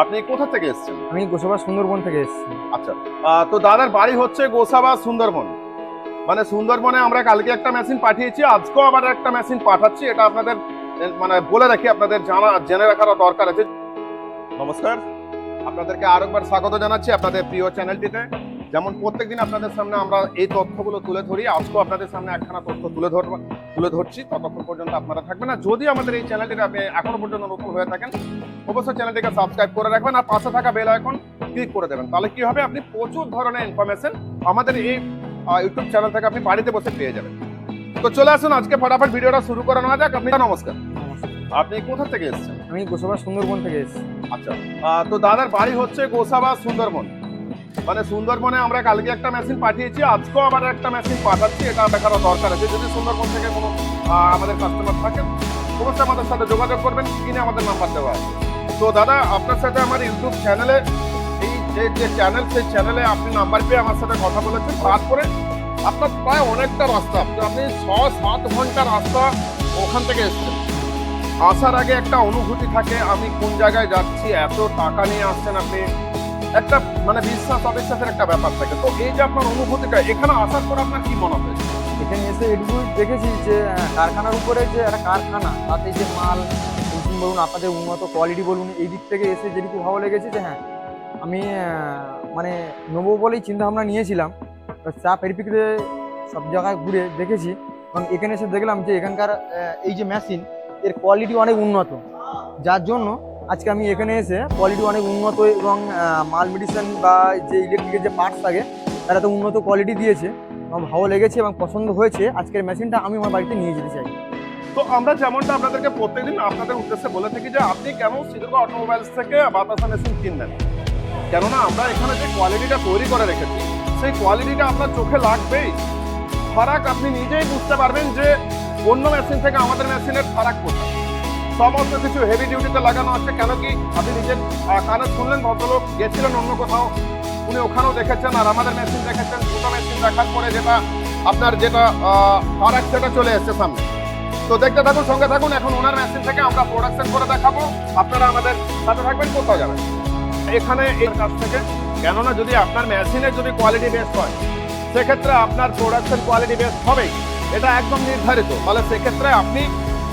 আপনি কোথা থেকে এসেছেন? আমি গোসাবা সুন্দরবন থেকে এসেছি। আচ্ছা তো দাদার বাড়ি হচ্ছে গোসাবা সুন্দরবন। মানে সুন্দরবনে আমরা কালকে একটা মেশিন পাঠিয়েছি আজকেও আবার একটা মেশিন পাঠাচ্ছি এটা আপনাদের মানে বলে রাখি আপনাদের জানা জেনে রাখার দরকার আছে। নমস্কার আপনাদেরকে আরেকবার স্বাগত জানাচ্ছি আপনাদের প্রিয় চ্যানেলটিতে যেমন প্রত্যেকদিন আপনাদের সামনে আমরা এই তথ্যগুলো তুলে ধরি। আজকেও আপনাদের সামনে একখানা তথ্য তুলে ধর তুলে ধরছি। ততক্ষণ পর্যন্ত আপনারা থাকবেন। আর যদি আমাদের এই চ্যানেলটিতে আপনি এখনও পর্যন্ত নতুন হয়ে থাকেন অবশ্যই চ্যানেলটিকে সাবস্ক্রাইব করে রাখবেন। আর পাশে থাকা বেল আইকন ক্লিক করে দেবেন। তাহলে কি হবে? আপনি প্রচুর ধরনের ইনফরমেশন আমাদের এই ইউটিউব চ্যানেল থেকে আপনি বাড়িতে বসে পেয়ে যাবেন। তো চলে আসুন আজকে ফটাফট ভিডিওটা শুরু করে নেওয়া যাক। আপনি নমস্কার। আপনি কোথা থেকে এসেছেন? আমি গোসাবা সুন্দরবন থেকে এসেছি। আচ্ছা। তো দাদার বাড়ি হচ্ছে গোসাবা সুন্দরবন। মানে সুন্দরবনে আমরা কালকে একটা মেশিন পাঠিয়েছি, আজকেও আবার একটা মেশিন পাঠাচ্ছি, এটা দেখার দরকার আছে। যদি সুন্দরবন থেকে কোনো আমাদের কাস্টমার থাকেন, অবশ্যই আমাদের সাথে যোগাযোগ করবেন কিনে আমাদের নাম্বার দেওয়া আছে। তো দাদা, আপনার সাথে আমার ইউটিউব চ্যানেলে এই যে যে চ্যানেল সেই চ্যানেলে আপনি নাম্বার পেয়ে আমার সাথে কথা বলেছেন। তারপরে আপনার প্রায় অনেকটা রাস্তা আপনি ছ, সাত ঘণ্টা রাস্তা ওখান থেকে এসছেন। আসার আগে একটা অনুভূতি থাকে, আমি কোন জায়গায় যাচ্ছি, এত টাকা নিয়ে আসছেন আপনি একটা মানে বিশ্বাস, অবিশ্বাসের একটা ব্যাপার থাকে। তো এই যে আপনার অনুভূতিটা, এখানে আসার পর আপনার কি মনে হয়েছে এখানে এসে এটুকু দেখেছি যে কারখানার উপরে যে একটা কারখানা, তাতে যে মাল মেশিন বলুন আপনাদের উন্নত কোয়ালিটি বলুন, এই দিক থেকে এসে যেটুকু ভালো লেগেছে যে হ্যাঁ আমি মানে নেব বলেই চিন্তা ভাবনা নিয়েছিলাম চা পরিপ্রেক্ষিতে সব জায়গায় ঘুরে দেখেছি। এবং এখানে এসে দেখলাম যে, এখানকার এই যে মেশিন এর কোয়ালিটি অনেক উন্নত। যার জন্য আজকে আমি এখানে এসে কোয়ালিটি অনেক উন্নত এবং মাল মেডিসিন বা যে ইলেকট্রিকের যে পার্টস থাকে, তারা তো উন্নত কোয়ালিটি দিয়েছে। আমার ভালো লেগেছে এবং পছন্দ হয়েছে। আজকের মেশিনটা আমি আমার বাড়িতে নিয়ে যেতে চাই। তো আমরা যেমনটা আপনাদেরকে প্রত্যেকদিন আপনাদের উদ্দেশ্যে বলে থাকি যে, আপনি কেন সিলভা অটোমোবাইলস থেকে বাতাসা মেশিন কিনবেন কেননা আমরা এখানে যে কোয়ালিটিটা তৈরি করে রেখেছি, সেই কোয়ালিটিটা আপনার চোখে লাগবেই। ফারাক আপনি নিজেই বুঝতে পারবেন যে, অন্য মেশিন থেকে আমাদের মেশিনের ফারাক কোথায়। সমস্ত কিছু হেভি ডিউটিতে লাগানো আছে। কেন কি আপনি নিজের কানে শুনলেন, ভদ্রলোক গেছিলেন অন্য কোথাও। উনি ওখানেও দেখেছেন আর আমাদের মেশিন দেখেছেন, দুটো মেশিন দেখার পরে যেটা আপনার যেটা ফারাক সেটা চলে এসছে সামনে। তো দেখতে থাকুন, সঙ্গে থাকুন, এখন ওনার মেশিন থেকে আমরা প্রোডাকশন করে দেখাবো। আপনারা আমাদের সাথে থাকবেন, কোথাও যাবেন এখানে এর কাছ থেকে, কেননা যদি আপনার মেশিনের যদি কোয়ালিটি বেস্ট হয়, সেক্ষেত্রে আপনার প্রোডাকশন কোয়ালিটি বেস্ট হবেই। এটা একদম নির্ধারিত। তাহলে সেক্ষেত্রে আপনি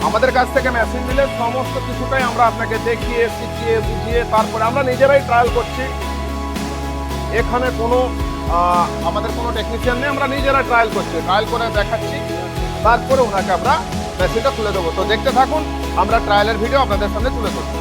আমাদের কাছ থেকে মেশিন নিলে সমস্ত কিছুটাই আমরা আপনাকে দেখিয়ে, শিখিয়ে, বুঝিয়ে তারপরে আমরা নিজেরাই ট্রায়াল করছি। এখানে কোনো আমাদের কোনো টেকনিশিয়ান নেই, আমরা নিজেরা ট্রায়াল করছি। ট্রায়াল করে দেখাচ্ছি, তারপরে ওনাকে আমরা মেশিনটা তুলে দেবো। তো দেখতে থাকুন, আমরা ট্রায়ালের ভিডিও আপনাদের সামনে তুলে ধরবো